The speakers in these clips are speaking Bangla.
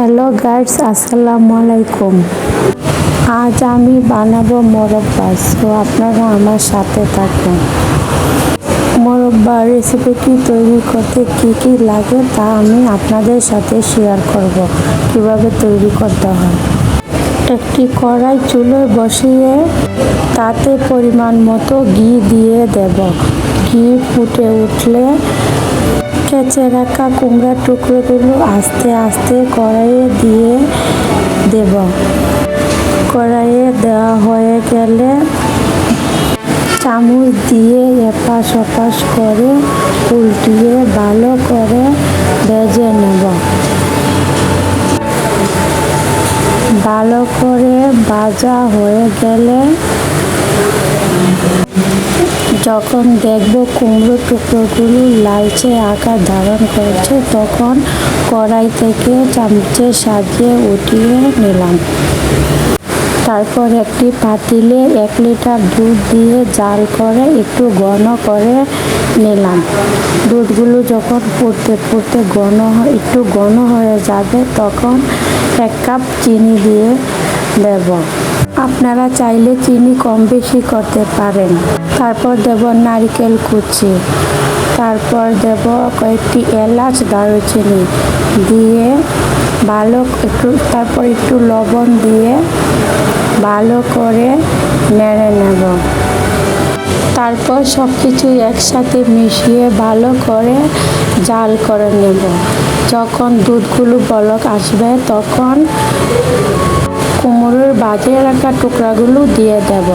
হ্যালো গাইডস আসসালামু আলাইকুম আজ আমি বানাবো মোরব্বা। তো আপনারা আমার সাথে থাকুন। মোরব্বা রেসিপিটি তৈরি করতে কি কি লাগে তা আমি আপনাদের সাথে শেয়ার করব। কীভাবে তৈরি করতে হয়? একটি কড়াই চুলোয় বসিয়ে তাতে পরিমাণ মতো ঘি দিয়ে দেব। ঘি ফুটে উঠলে কেচে রাখা কুমড়ার টুকরোগুলো আস্তে আস্তে কড়াইয়ে দিয়ে দেব। কড়াইয়ে দেওয়া হয়ে গেলে চামচ দিয়ে এপাশ ওপাশ করে উল্টিয়ে ভালো করে ভেজে নেব। ভালো করে ভাজা হয়ে গেলে যখন দেখব কুমড়ো টুকরোগুলো লালচে আকার ধারণ করেছে, তখন কড়াই থেকে চামচে সাজিয়ে উঠিয়ে নিলাম। তারপর একটি পাতিলে এক লিটার দুধ দিয়ে জাল করে একটু ঘন করে নিলাম। দুধগুলো যখন ফুটতে ফুটতে ঘন একটু ঘন হয়ে যাবে, তখন এক কাপ চিনি দিয়ে দেব। আপনারা চাইলে চিনি কম বেশি করতে পারেন। তারপর দেব নারকেল কুচি। তারপর দেব কয়েকটি এলাচ, দারুচিনি দিয়ে ভালো একটু, তারপর একটু লবণ দিয়ে ভালো করে নেড়ে নেব। তারপর সব কিছু একসাথে মিশিয়ে ভালো করে জাল করে নেব। যখন দুধগুলো বলক আসবে, তখন কুমড়োর বাজে রাখা টুকরাগুলো দিয়ে দেব।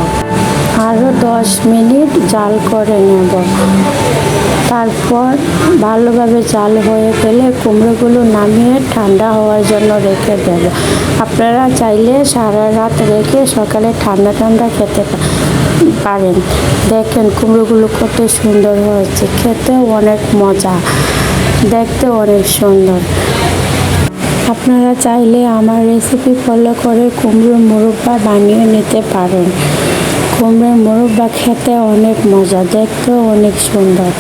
আরও দশ মিনিট জাল করে নেব। তারপর ভালোভাবে জাল হয়ে গেলে কুমড়োগুলো নামিয়ে ঠান্ডা হওয়ার জন্য রেখে দেব। আপনারা চাইলে সারা রাত রেখে সকালে ঠান্ডা ঠান্ডা খেতে পারেন। দেখেন কুমড়োগুলো কত সুন্দর হয়েছে। খেতে অনেক মজা। দেখতে অনেক সুন্দর। আপনারা চাইলে আমার রেসিপি ফলো করে কুমড়োর মুরব্বা বানিয়ে নিতে পারেন। কুমড়োর মুরব্বা খেতে অনেক মজা, দেখতেও অনেক সুন্দর।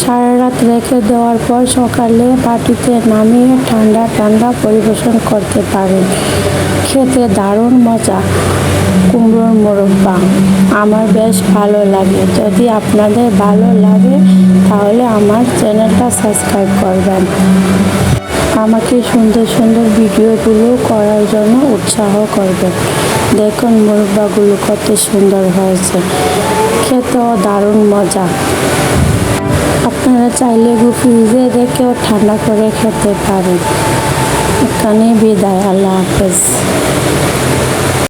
সারা রাত রেখে দেওয়ার পর সকালে পাটিতে নামিয়ে ঠান্ডা ঠান্ডা পরিবেশন করতে পারেন। খেতে দারুণ মজা, কুমড়োর মোরব্বা। আমার বেশ ভালো লাগে। যদি আপনাদের ভালো লাগে তাহলে আমার চ্যানেলটা সাবস্ক্রাইব করবেন। আমাকে সুন্দর সুন্দর ভিডিওগুলো করার জন্য উৎসাহ করবেন। দেখুন মুরব্বাগুলো কত সুন্দর হয়েছে। খেতেও দারুণ মজা। আপনারা চাইলে ফ্রিজে রেখেও ঠান্ডা করে খেতে পারেন। এখানে বিদায়, আল্লাহ হাফেজ।